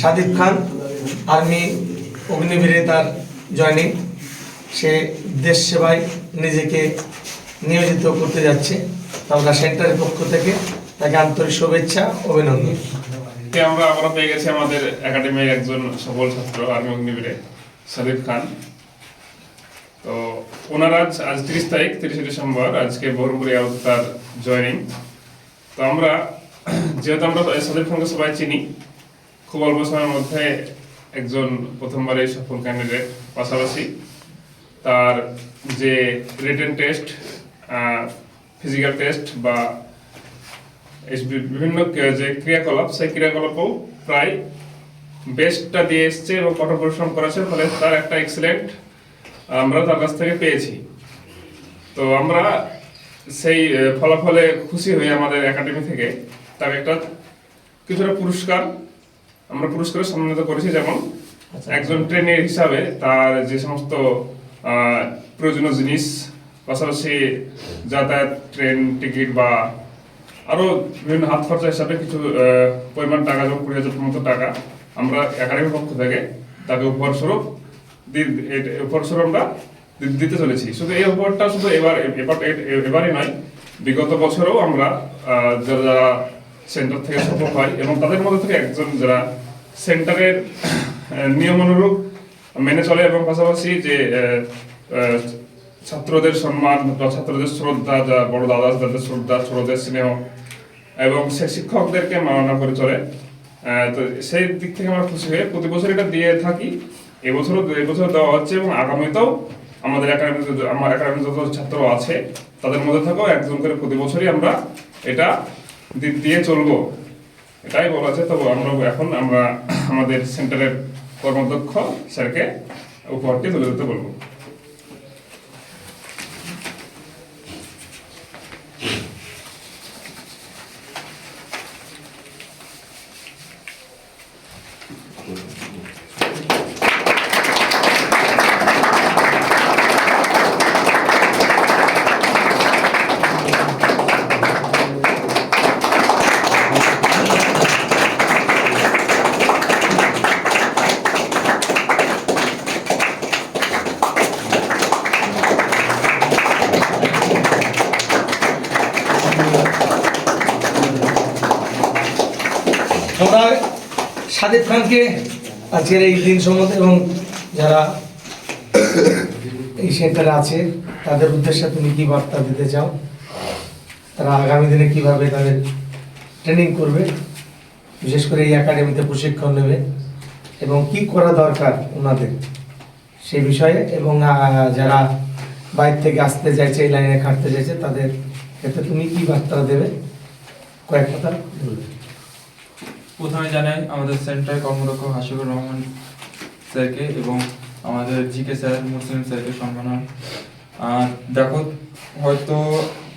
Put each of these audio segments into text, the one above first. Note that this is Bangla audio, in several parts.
সাদিক খান, আর্মি অগ্নিবীরে তার জয়নিং। সে দেশ সেবায় নিজেকে নিয়োজিত করতে যাচ্ছে। আমরা সেন্টারের পক্ষ থেকে তাকে আন্তরিক শুভেচ্ছা, অভিনন্দন। কে আমরা পেয়ে গেছি আমাদের একাডেমির একজন সফল ছাত্র, আর্মি অগ্নিবীরে সাদিক খান। তো ওনার আজ আজ তিরিশ তারিখ, তিরিশে ডিসেম্বর, আজকে বহরমপুরে তার জয়নিং। তো আমরা, যেহেতু আমরা সাদিক খানকে সবাই চিনি খুব অল্প সময়ের মধ্যে একজন প্রথমবারের সফল ক্যান্ডিডেট পাশাপাশি তার যে রিটেন টেস্ট ফিজিক্যাল টেস্ট বা বিভিন্ন যে ক্রিয়াকলাপ, সেই ক্রিয়াকলাপও প্রায় বেস্টটা দিয়ে এসছে এবং কঠোর পরিশ্রম করেছে, ফলে তার একটা এক্সিলেন্ট আমরা তার কাছ থেকে পেয়েছি। তো আমরা সেই ফলাফলে খুশি হয়ে আমাদের একাডেমি থেকে তার একটা কিছুটা পুরস্কার আমরা পুরস্কারে সম্মানিত করেছি যেমন একজন ট্রেনের হিসাবে তার যে সমস্ত প্রয়োজনীয় জিনিস, পাশাপাশি যাতায়াত ট্রেন টিকিট বা আরও বিভিন্ন হাত খরচা হিসাবে কিছু পরিমাণ টাকা যেমন কুড়ি হাজার মতো টাকা আমরা একাডেমির পক্ষ থেকে তাকে উপহার স্বরূপ দি- এ- উপহার স্বরূপ আমরা দিতে চলেছি। শুধু এই উপহারটা শুধু এবার এবার এবারই নয়, বিগত বছরেও আমরা যারা যারা সেন্টার থেকে সফল হয় এবং তাদের মধ্যে থেকে একজন যারা সেন্টারের নিয়ম অনুরূপ মেনে চলে এবং পাশাপাশি যে ছাত্রদের সম্মান বা ছাত্রদের শ্রদ্ধা, যা বড় দাদা দাদাদের শ্রদ্ধা, ছোটদের স্নেহ এবং সে শিক্ষকদেরকে মাননা করে চলে। তো সেই দিক থেকে আমরা খুশি হয়ে প্রতি বছর এটা দিয়ে থাকি। এবছরও, এবছর দেওয়া হচ্ছে এবং আগামীতেও আমাদের একাডেমিতে আমার একাডেমিতে যত ছাত্র আছে তাদের মধ্যে থেকেও একজন করে প্রতি বছরই আমরা এটা দিয়ে চলবো। এটাই বলা আছে তবে আমরা এখন আমরা আমাদের সেন্টারের কর্মদক্ষ স্যারকে উপহারটি তুলে দিতে বলব। আমরা সাদেব খানকে আজকের এই দিন সম্বন্ধে এবং যারা এই সেন্টারে আছে, তাদের উদ্দেশ্যে তুমি কি বার্তা দিতে চাও? তারা আগামী দিনে কীভাবে তাদের ট্রেনিং করবে? বিশেষ করে এই একাডেমিতে প্রশিক্ষণ নেবে এবং কি করা দরকার ওনাদের সে বিষয়ে এবং যারা বাইর থেকে আসতে চাইছে, এই লাইনে খাটতে চাইছে, তাদের ক্ষেত্রে তুমি কি বার্তা দেবে? কয়েক কথা বলবে। প্রথমে জানাই, আমাদের সেন্টার কর্মরক্ষ হাসিবুর রহমান স্যারকে এবং আমাদের জিকে স্যার, মুসলিম স্যারকে সম্মাননা। আর দেখো, হয়তো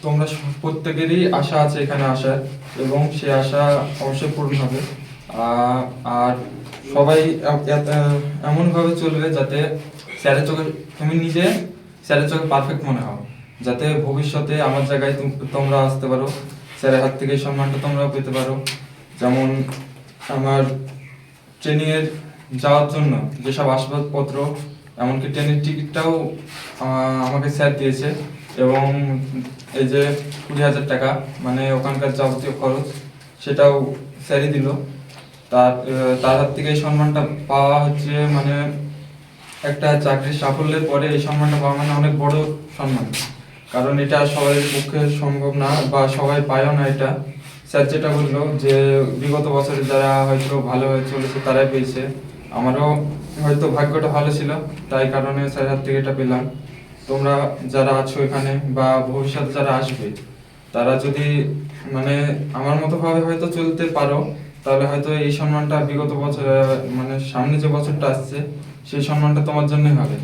তোমরা প্রত্যেকেরই আশা আছে এখানে আসার এবং সে আশা অবশ্যই পূরণ হবে। আর সবাই এমনভাবে চলবে যাতে স্যারের চোখে, তুমি নিজে স্যারের চোখে পারফেক্ট মনে হও। যাতে ভবিষ্যতে আমার জায়গায় তোমরা আসতে পারো, স্যারের হাত থেকে সম্মানটা তোমরাও পেতে পারো। যেমন আমার ট্রেনিংয়ের যাওয়ার জন্য যেসব আসবাবপত্র, এমনকি ট্রেনের টিকিটটাও আমাকে স্যার দিয়েছে এবং এই যে কুড়ি হাজার টাকা মানে ওখানকার যাবতীয় খরচ, সেটাও স্যারই দিল। তার তার হাত থেকে এই সম্মানটা পাওয়া হচ্ছে মানে একটা চাকরির সাফল্যের পরে এই সম্মানটা পাওয়া মানে অনেক বড় সম্মান। কারণ এটা সবাই পক্ষে সম্ভব না বা সবাই পায়ও না এটা। স্যার যেটা বলল যে বিগত বছরে যারা হয়তো ভালো হয়ে চলেছে তারাই পেয়েছে। আমারও হয়তো ভাগ্যটা ভালো ছিল, তাই কারণে স্যার হাত থেকে এটা পেলাম। তোমরা যারা আছো এখানে বা ভবিষ্যতে যারা আসবে, তারা যদি মানে আমার মতো ভাবে হয়তো চলতে পারো, তাহলে হয়তো এই সম্মানটা বিগত বছর মানে সামনে যে বছরটা আসছে, সেই সম্মানটা তোমার জন্যই হবে।